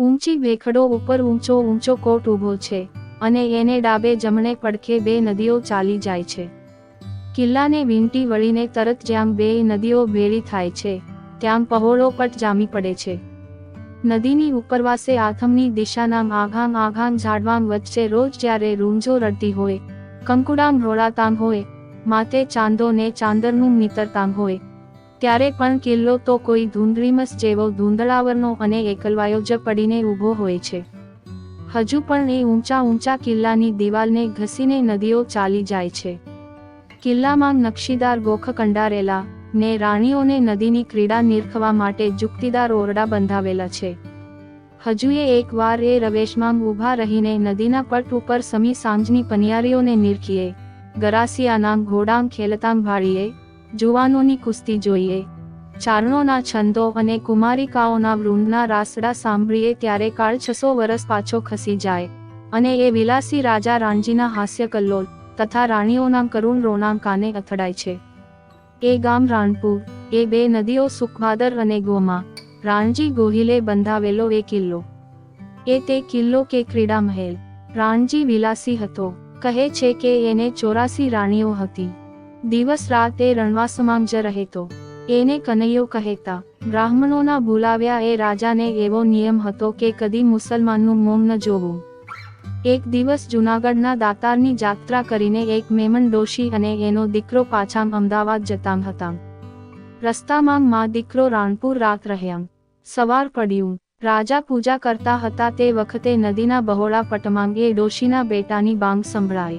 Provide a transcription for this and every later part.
ઊંચી ભેખડો ઉપર ઊંચો ઊંચો કોટ ઊભો છે અને એને ડાબે જમણે પડખે બે નદીઓ ચાલી જાય છે. કિલ્લાને વીંટી વળીને તરત જ્યાં બે નદીઓ ભેળી થાય છે, ત્યાં પહોળો પટ જામી પડે છે. નદીની ઉપરવાસે આથમની દિશાનામ આઘામ આઘામ ઝાડવામ વચ્ચે રોજ જ્યારે રૂંઝો રડતી હોય, કંકુડામ રોળાતામ હોય માતે ચાંદો ને ચાંદરનું નીતરતામ હોય ત્યારે પણ કિલ્લો તો કોઈ ધૂંધળીમસ જેવો ધૂંધળાવરનો અને એકલવાયો જ પડીને ઊભો હોય છે. હજુ પણ એ ઊંચા ઊંચા કિલ્લાની દિવાલને ઘસીને નદીઓ ચાલી જાય છે. કિલ્લામાં નકશીદાર ગોખ કંડારેલા ને રાણીઓને નદીની ક્રીડા નિરખવા માટે જુક્તિદાર ઓરડા બંધાવેલા છે. હજુએ એક વાર એ રવેશમાં ઊભા રહીને નદીના પટ ઉપર સમી સાંજની પનિયારીઓને નિરખીએ, ગરાસિયાના ઘોડામ ખેલતામ ભાળીએ જુવાનોની કુસ્તી જોઈએ. ચારણોના છંદો અને કુમારિકાઓના વૃંદના રાસડા સાંભળીએ ત્યારે કાળ છસો વર્ષ પાછો ખસી જાય. અને એ વિલાસી રાજા રાણજીના હાસ્ય કલ્લોલ તથા રાણીઓના કરુણ રોનામ કાને અથડાય છે. એ ગામ રાણપુર, એ બે નદીઓ સુખભાદર અને ગોમા. રાણજી ગોહિલે બંધાવેલો એ કિલ્લો. એ તે કિલ્લો કે ક્રીડા મહેલ રાણજી વિલાસી હતો. કહે છે કે એને ચોરાસી રાણીઓ હતી. દિવસ રાત એ રણવાસમાં જ રહેતો. એને કનૈયો કહેતા, બ્રાહ્મણોના બોલાવ્યા એ રાજાને એવો નિયમ હતો કે કદી મુસલમાનનું મોમ ન જોવું. એક દિવસ જૂનાગઢના દાતારની જાત્રા કરીને એક મેમન ડોશી અને એનો દીકરો પાછા અમદાવાદ જતા હતા. રસ્તામાં મા દીકરો રાણપુર રાત રહ્યા. સવાર પડ્યું. રાજા પૂજા કરતા હતા તે વખતે નદીના બહોળા પટમાં એ ડોશીના બેટાની બાંગ સંભળાઈ.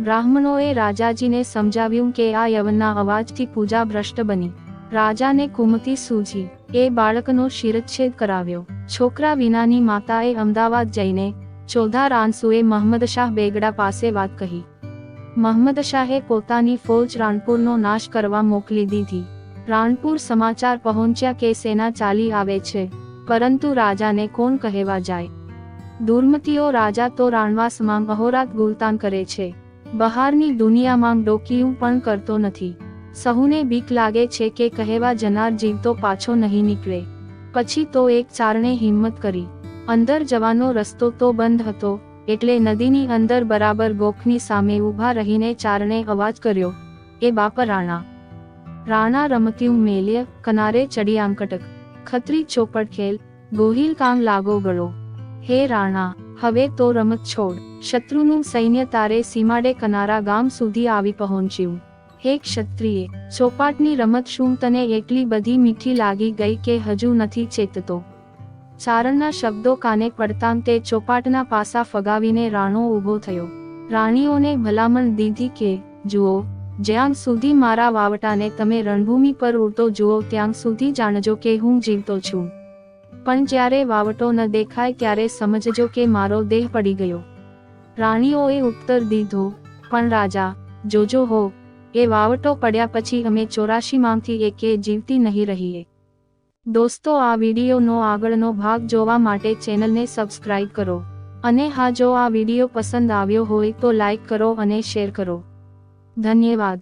બ્રાહ્મણોએ રાજાજીને સમજાવ્યું કે આ યવનના અવાજથી પૂજા ભ્રષ્ટ બની. રાજાને કુમતી સૂજી એ બાળકનો શિરચ્છેદ કરાવ્યો. છોકરા વિનાની માતાએ અમદાવાદ જઈને ચોધાર આંસુએ મહમ્મદ શાહ બેગડા પાસે વાત કહી. મહમ્મદ શાહે પોતાની ફૌજ રાણપુરનો નાશ કરવા મોકલી દીધી. રાણપુર સમાચાર પહોંચ્યા કે સેના ચાલી આવે છે, પરંતુ રાજાને કોણ કહેવા જાય? દુર્મતીઓ રાજા તો રાણવાસમાં અહોરાત ગુલતાન કરે છે. બહારની દુનિયામાં ડોકિયું પણ કરતો નથી. સહુને બીક લાગે છે કે કહેવા જનાર જીવતો પાછો નહીં નીકળે. પછી તો એક ચારણે હિંમત કરી. અંદર જવાનો રસ્તો તો બંધ હતો, એટલે નદીની અંદર બરાબર ગોખની સામે ઊભા રહીને ચારણે અવાજ કર્યો, એ બાપ રાણા. રાણા રમત્યું મેલ્ય કનારે ચડી આંકટક. ખત્રી ચોપડ ખેલ, ગોહિલ કામ લાગો ગળો. હે રાણા હવે તો રમત છોડ. શત્રુનું સૈન્ય તારે સીમાડે કનારા ગામ સુધી આવી પહોંચ્યું. હે ક્ષત્રિય, ચોપાટની રમત શું તને એટલી બધી મીઠી લાગી ગઈ કે હજુ નથી ચેતતો? ચારણના શબ્દો કાને પડતાં તે ચોપાટના પાસા ફગાવીને રાણો ઊભો થયો. રાણીઓને ભલામણ દીધી કે, જુઓ, જ્યાં સુધી મારા વાવટાને તમે રણભૂમિ પર ઉડતો જુઓ, ત્યાં સુધી જાણજો કે હું જીવતો છું. પણ જ્યારે વાવટો ન દેખાય ત્યારે સમજજો કે મારો દેહ પડી ગયો. રાણીઓએ ઉત્તર દીધો, પણ રાજા, જોજો હો, એ વાવટો પડ્યા પછી અમે ચોરાશીમાંથી એકે જીવતી નહીં રહીએ. દોસ્તો, આ વિડીયોનો આગળનો ભાગ જોવા માટે ચેનલને સબસ્ક્રાઇબ કરો. અને હા, જો આ વીડિયો પસંદ આવ્યો હોય તો લાઈક કરો અને શેર કરો. ધન્યવાદ.